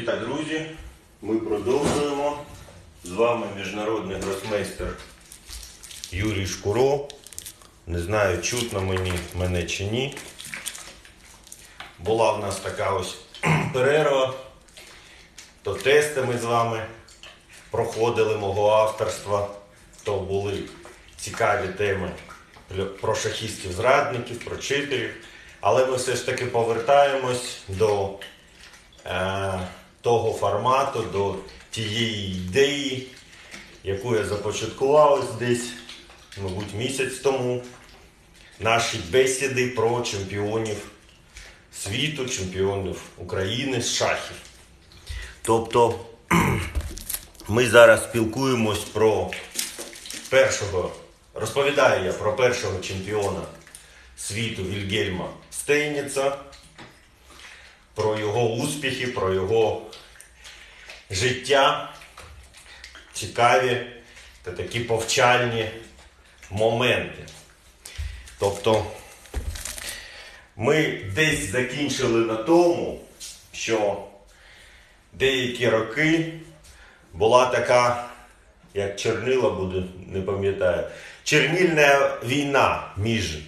Вітаю, друзі! Ми продовжуємо. З вами міжнародний гросмейстер Юрій Шкуро. Не знаю, чутно мені мене чи ні. Була в нас така ось перерва. То тести ми з вами проходили мого авторства, то були цікаві теми про шахістів-зрадників, про читерів. Але ми все ж таки повертаємось до е, того формату, до тієї ідеї, яку я започаткував десь, мабуть, місяць тому. Наші бесіди про чемпіонів світу, чемпіонів України з шахів. Тобто ми зараз спілкуємось про першого, розповідаю я про першого чемпіона світу Вільгельма Стейніца, про його успіхи, про його життя, цікаві та такі повчальні моменти. Тобто ми десь закінчили на тому, що деякі роки була така, як Чернила буде, не пам'ятаю, чернільна війна між е,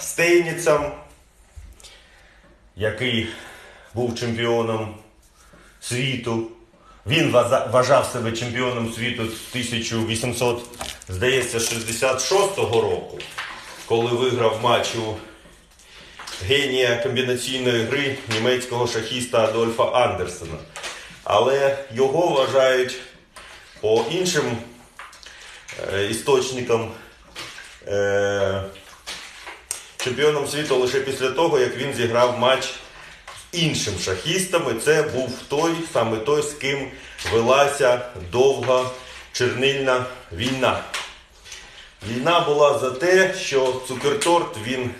Стейніцем, який був чемпіоном світу. Він вважав себе чемпіоном світу з 1800, здається, 66-го року, коли виграв матч у генія комбінаційної гри німецького шахіста Адольфа Андерсена. Але його вважають по іншим е, істочникам е, чемпіоном світу лише після того, як він зіграв матч іншим шахістом. І це був той, саме той, з ким велася довга чернильна війна. Війна була за те, що Цукерторт він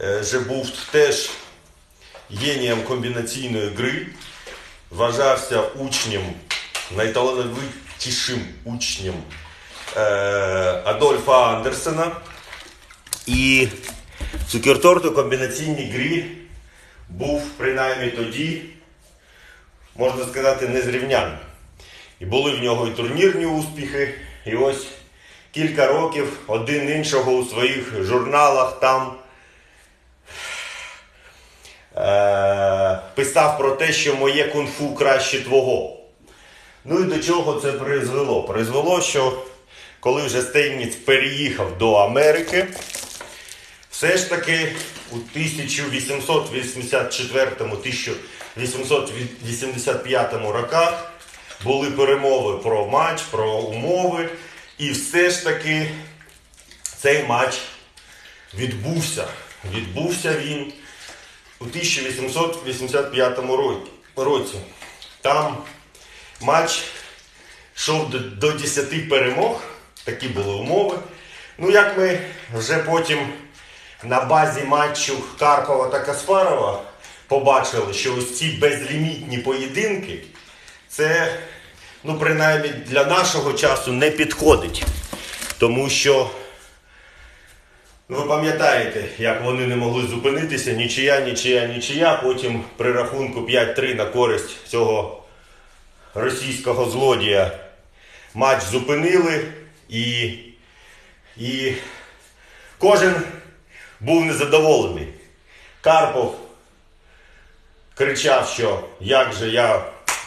е, же був теж генієм комбінаційної гри, вважався учнем, найталановитішим учнем е, Адольфа Андерсена. І Цукерторт у комбінаційній грі був принаймні тоді, можна сказати, незрівняним. І були в нього і турнірні успіхи, і ось кілька років один іншого у своїх журналах там е- писав про те, що моє кунг-фу краще твого. Ну і до чого це призвело? Призвело, що коли вже Стейніц переїхав до Америки, все ж таки у 1884-1885 роках були перемови про матч, про умови. І все ж таки цей матч відбувся. Відбувся він у 1885 році. Там матч йшов до, до 10 перемог, такі були умови. Ну, як ми вже потім на базі матчу Карпова та Каспарова побачили, що ось ці безлімітні поєдинки, це, ну, принаймні, для нашого часу не підходить. Тому що, ну, ви пам'ятаєте, як вони не могли зупинитися, нічия, нічия, нічия. Потім при рахунку 5-3 на користь цього російського злодія матч зупинили і, і кожен був незадоволений. Карпов кричав, що як же я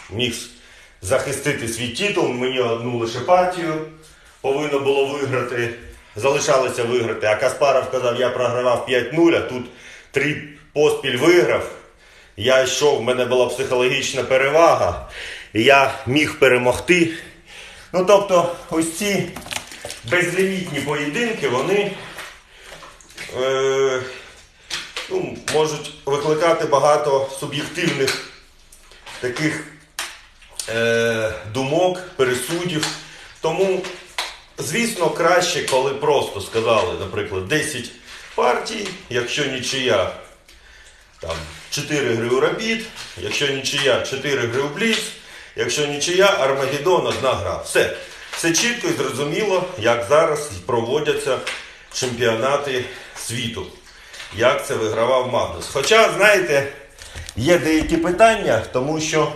міг захистити свій титул, мені одну лише партію повинно було виграти, залишалося виграти. А Каспаров казав, я програвав 5-0, а тут три поспіль виграв. Я йшов, в мене була психологічна перевага, і я міг перемогти. Ну тобто, ось ці безлімітні поєдинки, вони е, ну, можуть викликати багато суб'єктивних таких е, думок, пересудів. Тому, звісно, краще, коли просто сказали, наприклад, 10 партій, якщо нічия там 4 гри у Рабіт, якщо нічия 4 гри у Бліц, якщо нічия Армагеддон одна гра. Все. Все чітко і зрозуміло, як зараз проводяться чемпіонати світу. Як це вигравав Магнус. Хоча, знаєте, є деякі питання, тому що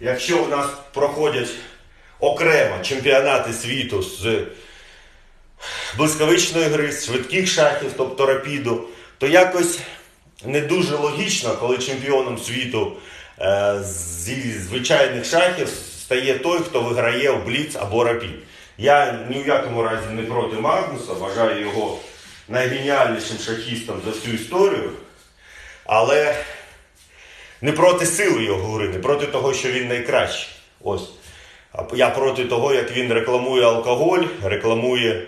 якщо у нас проходять окремо чемпіонати світу з блискавичної гри, з швидких шахів, тобто рапіду, то якось не дуже логічно, коли чемпіоном світу е, зі звичайних шахів стає той, хто виграє в Бліц або Рапід. Я ні в якому разі не проти Магнуса, вважаю його найгеніальнішим шахістом за всю історію, але не проти сили його гри, не проти того, що він найкращий. Ось. Я проти того, як він рекламує алкоголь, рекламує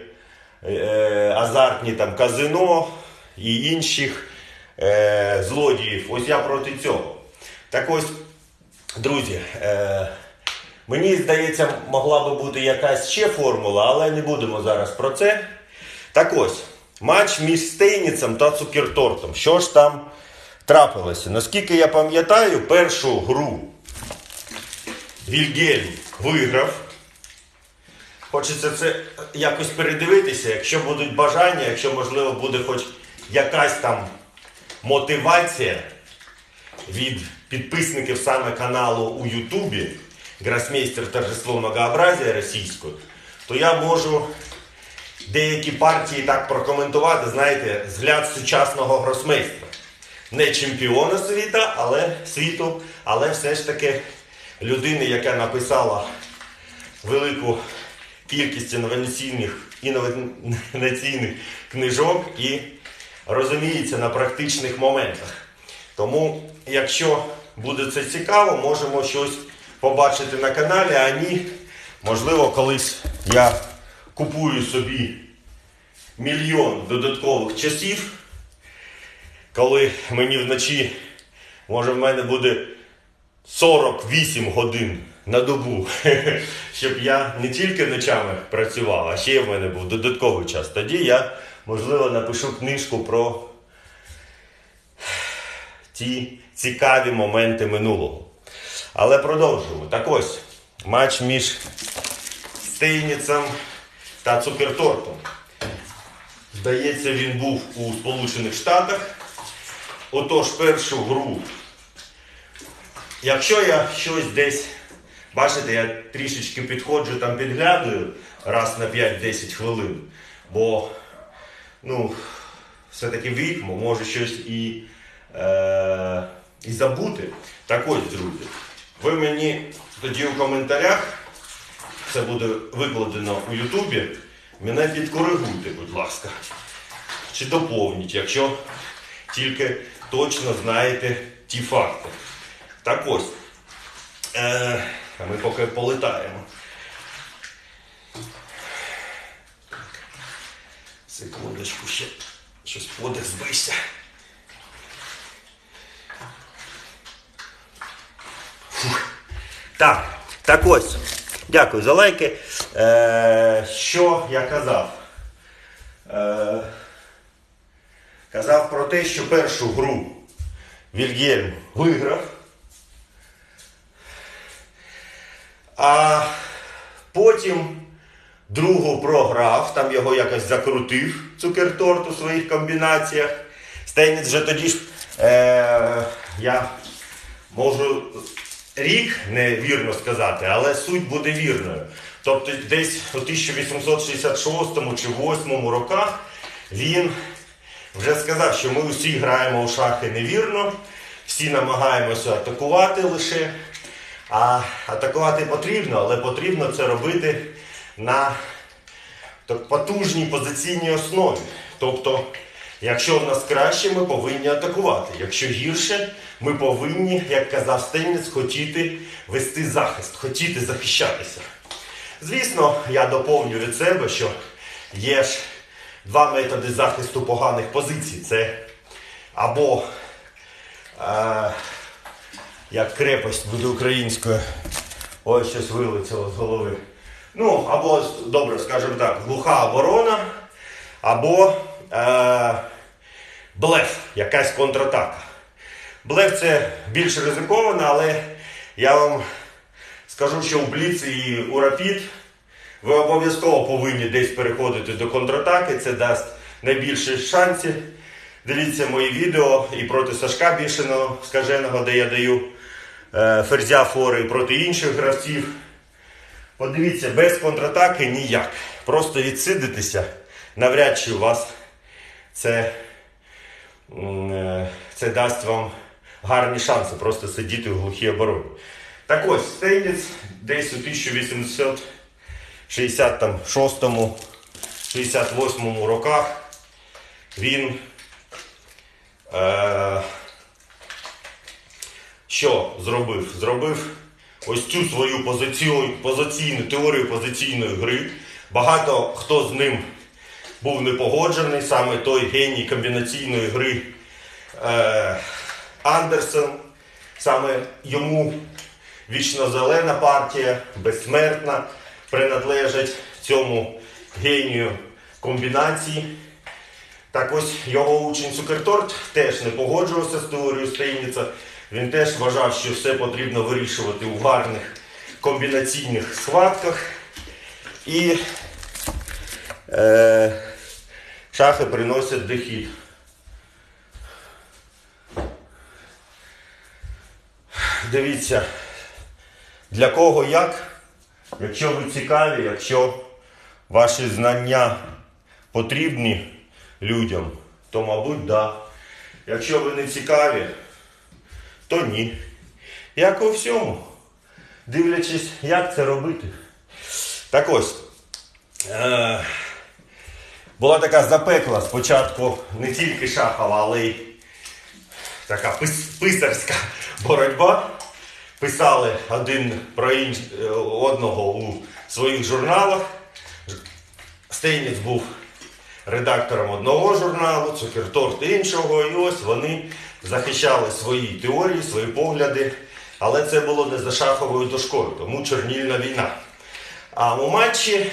е, азартні там казино і інших е, злодіїв. Ось я проти цього. Так ось, друзі, е, мені здається, могла би бути якась ще формула, але не будемо зараз про це. Так ось, матч між Стейніцем та Цукертортом. Що ж там трапилося? Наскільки я пам'ятаю, першу гру Вільгельм виграв. Хочеться це якось передивитися, якщо будуть бажання, якщо можливо буде хоч якась там мотивація від підписників саме каналу у Ютубі Гросмейстер Торжество Многообразія російською, то я можу деякі партії так прокоментувати, знаєте, взгляд сучасного гросмейстра. Не чемпіона світа, але світу, але все ж таки людини, яка написала велику кількість інноваційних, інноваційних книжок і розуміється на практичних моментах. Тому, якщо буде це цікаво, можемо щось побачити на каналі, а ні, можливо, колись я купую собі мільйон додаткових часів, коли мені вночі, може, в мене буде 48 годин на добу, щоб я не тільки ночами працював, а ще в мене був додатковий час. Тоді я, можливо, напишу книжку про ті цікаві моменти минулого. Але продовжуємо. Так ось, матч між Стейніцем та Цукертортом. Здається, він був у Сполучених Штатах. Отож, першу гру. Якщо я щось десь, бачите, я трішечки підходжу там підглядую раз на 5-10 хвилин, бо ну, все-таки вік, може щось і, е, і забути. Так ось, друзі, ви мені тоді у коментарях, це буде викладено у Ютубі, мене підкоригуйте, будь ласка. Чи доповніть, якщо тільки точно знаєте ті факти. Так ось. Е, а ми поки полетаємо. Секундочку ще. Щось подих збився. Так, так ось. Дякую за лайки. Е, що я казав? Е, казав про те, що першу гру Вільгельм виграв. А потім другу програв, там його якось закрутив цукерторт у своїх комбінаціях. Стейниц вже тоді ж е, я можу рік невірно сказати, але суть буде вірною. Тобто десь у 1866 чи 8 роках він вже сказав, що ми усі граємо у шахи невірно, всі намагаємося атакувати лише. А атакувати потрібно, але потрібно це робити на потужній позиційній основі. Тобто, якщо в нас краще, ми повинні атакувати. Якщо гірше, ми повинні, як казав Стейнець, хотіти вести захист, хотіти захищатися. Звісно, я доповню від себе, що є ж два методи захисту поганих позицій. Це або е, як крепость буде українською. Ось щось вилетіло з голови. Ну, або, добре, скажімо так, глуха оборона, або е, блеф, якась контратака. Блеф це більш ризиковано, але я вам скажу, що у Бліц і у Рапід ви обов'язково повинні десь переходити до контратаки. Це дасть найбільше шансів Дивіться мої відео і проти Сашка Бішеного скаженого, де я даю е, ферзя фори і проти інших гравців. Подивіться, без контратаки ніяк. Просто відсидитися, навряд чи у вас це, е, це дасть вам гарні шанси просто сидіти в глухій обороні. Так ось, Стейніц десь у 1866 68 роках він е, що зробив? Зробив ось цю свою позицію, позиційну теорію позиційної гри. Багато хто з ним був не погоджений, саме той геній комбінаційної гри е, Андерсен. Саме йому вічно зелена партія, безсмертна, принадлежить цьому генію комбінації. Так ось його учень Цукерторт теж не погоджувався з теорією Стейніца. Він теж вважав, що все потрібно вирішувати у гарних комбінаційних схватках. І е, шахи приносять дохід. Дивіться, для кого як, якщо ви цікаві, якщо ваші знання потрібні людям, то, мабуть, да. Якщо ви не цікаві, то ні. Як у всьому. Дивлячись, як це робити. Так ось. Е- була така запекла спочатку не тільки шахова, але й така пис- писарська боротьба. Писали один про інш... е, одного у своїх журналах. Стейніц був редактором одного журналу, Цукерторт іншого, і ось вони захищали свої теорії, свої погляди. Але це було не за шаховою дошкою, тому чорнільна війна. А у матчі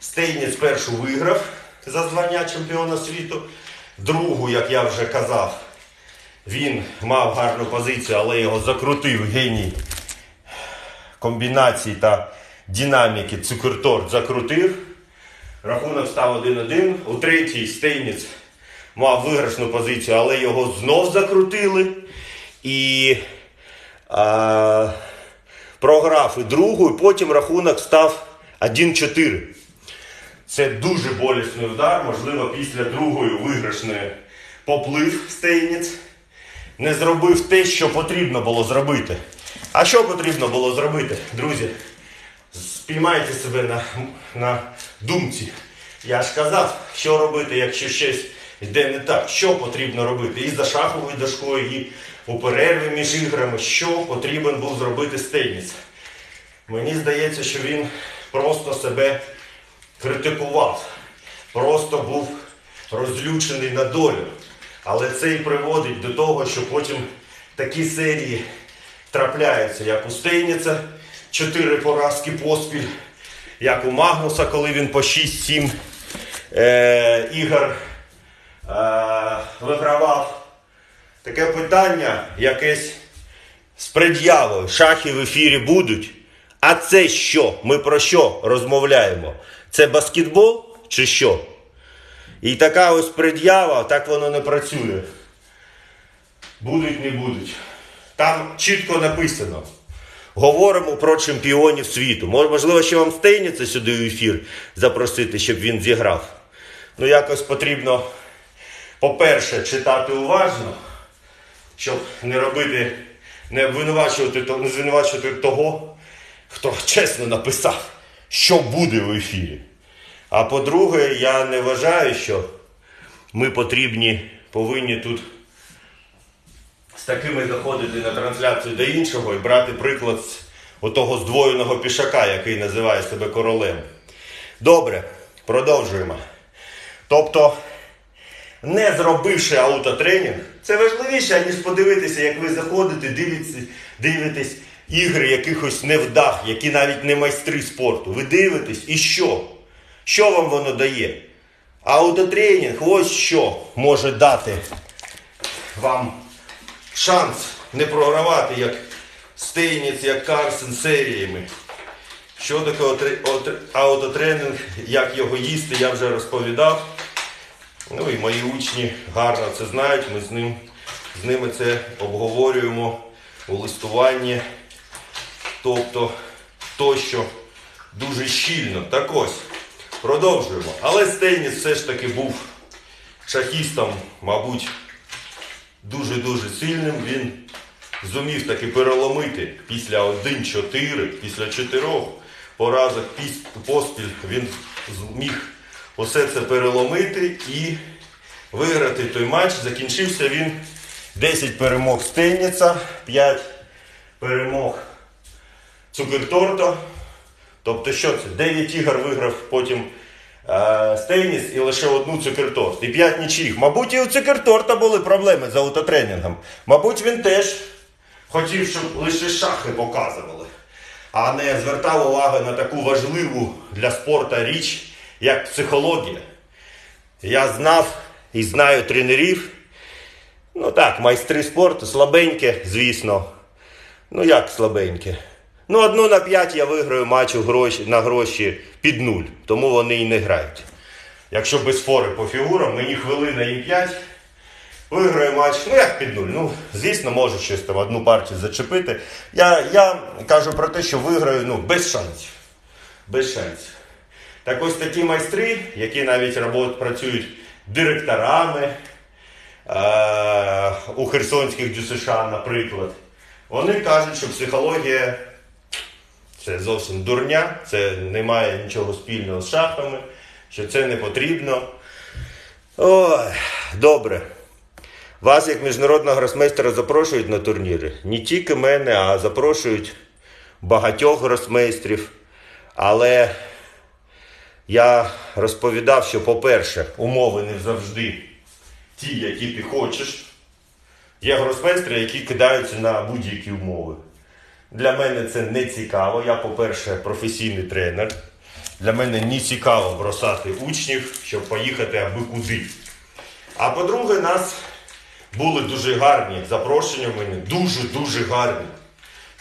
Стейніц першу виграв за звання чемпіона світу. Другу, як я вже казав, він мав гарну позицію, але його закрутив геній комбінацій та динаміки. Цукерторт закрутив. Рахунок став 1-1. У третій Стейніц мав виграшну позицію, але його знов закрутили. І а, програв і другу, і потім рахунок став 1-4. Це дуже болісний удар, можливо, після другої виграшної поплив Стейніц. Не зробив те, що потрібно було зробити. А що потрібно було зробити, друзі? Спіймайте себе на, на думці. Я ж казав, що робити, якщо щось йде не так. Що потрібно робити? І за шаховою дошкою, і у перерві між іграми, що потрібен був зробити Стейніц. Мені здається, що він просто себе критикував, просто був розлючений на долю. Але це і приводить до того, що потім такі серії трапляються, як у Стейніца, чотири поразки поспіль, як у Магнуса, коли він по 6-7 е, ігор е, вигравав. Таке питання якесь з пред'явою. Шахи в ефірі будуть. А це що? Ми про що розмовляємо? Це баскетбол чи що? І така ось пред'ява, так воно не працює. Будуть, не будуть. Там чітко написано. Говоримо про чемпіонів світу. Можливо, ще вам Стейніца сюди в ефір запросити, щоб він зіграв. Ну, якось потрібно, по-перше, читати уважно, щоб не робити, не обвинувачувати, не звинувачувати того, хто чесно написав, що буде в ефірі. А по-друге, я не вважаю, що ми потрібні, повинні тут з такими заходити на трансляцію до іншого і брати приклад з отого здвоєного пішака, який називає себе королем. Добре, продовжуємо. Тобто, не зробивши аутотренінг, це важливіше, ніж подивитися, як ви заходите, дивитесь, дивитесь ігри якихось невдах, які навіть не майстри спорту. Ви дивитесь і що? Що вам воно дає? Аутотренінг ось що може дати вам шанс не програвати, як Стейніц, як Карсен серіями. Що таке отре- отре- аутотренінг, як його їсти, я вже розповідав. Ну і мої учні гарно це знають. Ми з, ним, з ними це обговорюємо у листуванні. Тобто тощо дуже щільно. Так ось, продовжуємо. Але Стейніс все ж таки був шахістом, мабуть, дуже-дуже сильним. Він зумів таки переломити після 1-4, після 4 поразок поспіль він зміг усе це переломити і виграти той матч. Закінчився він 10 перемог Стейніца, 5 перемог Цукерторто. Тобто що це? 9 ігор виграв потім е, Стейніс і лише одну Цукерторт. І 5 нічиїх. Мабуть, і у Цукерторта були проблеми з аутотренінгом. Мабуть, він теж хотів, щоб лише шахи показували, а не звертав увагу на таку важливу для спорту річ, як психологія. Я знав і знаю тренерів. Ну так, майстри спорту, слабеньке, звісно. Ну як слабеньке? Ну, одну на п'ять я виграю матч на гроші під нуль, тому вони і не грають. Якщо без фори по фігурам, мені хвилина і п'ять, виграю матч, ну як під нуль. Ну, звісно, можу щось там одну партію зачепити. Я, я кажу про те, що виграю ну, без шансів. Без шансів. Так ось такі майстри, які навіть робот, працюють директорами е, у Херсонських ДЮСШ, наприклад, вони кажуть, що психологія це зовсім дурня, це не має нічого спільного з шахами, що це не потрібно. Ой, добре. Вас, як міжнародного гросмейстера, запрошують на турніри. Не тільки мене, а запрошують багатьох гросмейстрів. Але я розповідав, що, по-перше, умови не завжди ті, які ти хочеш. Є гросмейстри, які кидаються на будь-які умови. Для мене це не цікаво. Я, по-перше, професійний тренер. Для мене не цікаво бросати учнів, щоб поїхати аби куди. А по-друге, нас були дуже гарні запрошення в мене, дуже-дуже гарні.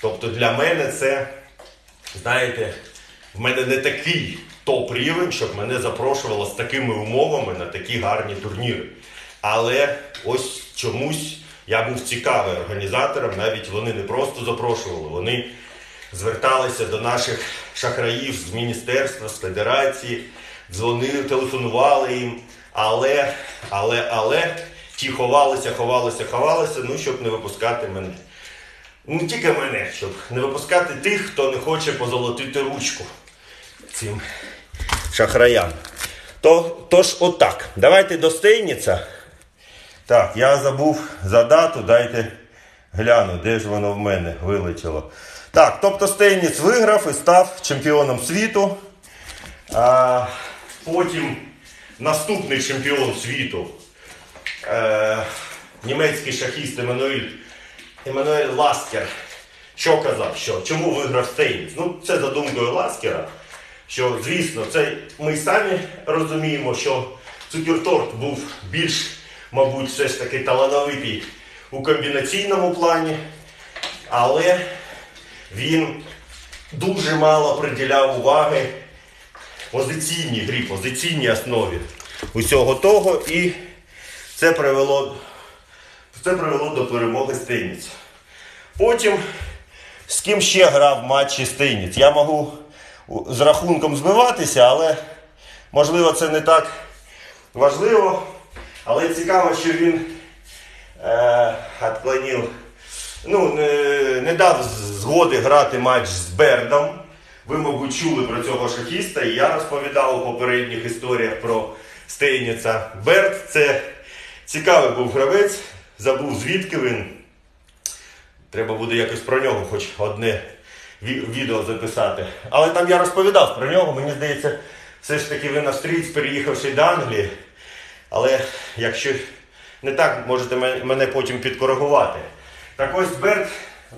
Тобто для мене це, знаєте, в мене не такий топ-рівень, щоб мене запрошувало з такими умовами на такі гарні турніри. Але ось чомусь я був цікавий організатором, навіть вони не просто запрошували, вони зверталися до наших шахраїв з міністерства, з федерації, дзвонили, телефонували їм, але, але, але ті ховалися, ховалися, ховалися, ну, щоб не випускати мене. Не тільки мене, щоб не випускати тих, хто не хоче позолотити ручку цим шахраям. То, тож отак. Давайте до Стейніця. Так, я забув за дату, дайте гляну, де ж воно в мене вилетіло. Так, тобто Стейніц виграв і став чемпіоном світу. А, потім наступний чемпіон світу, е, німецький шахіст Еммануель, Еммануель Ласкер. Що казав? Що? Чому виграв Стейніц? Ну, це за думкою Ласкера. Що, звісно, це ми самі розуміємо, що Цукерторт був більш, мабуть, все ж таки талановитий у комбінаційному плані, але він дуже мало приділяв уваги позиційній грі, позиційній основі усього того, і це привело, це привело до перемоги Стейніця. Потім з ким ще грав матчі Стейніц? Я можу з рахунком збиватися, але можливо це не так важливо. Але цікаво, що він е, ну, не, не дав згоди грати матч з Бердом. Ви, мабуть, чули про цього шахіста, і я розповідав у попередніх історіях про Стейніца. Берд це цікавий був гравець, забув звідки він. Треба буде якось про нього хоч одне відео записати. Але там я розповідав про нього. Мені здається, все ж таки він австрієць, переїхавши до Англії. Але якщо не так, можете мене потім підкоригувати. Так ось Берд,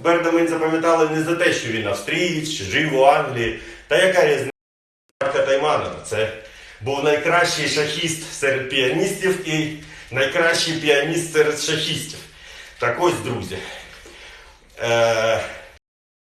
Берда ми запам'ятали не за те, що він австрієць, жив у Англії. Та яка різниця Тайманова? Це був найкращий шахіст серед піаністів і найкращий піаніст серед шахістів. Так ось, друзі. Е,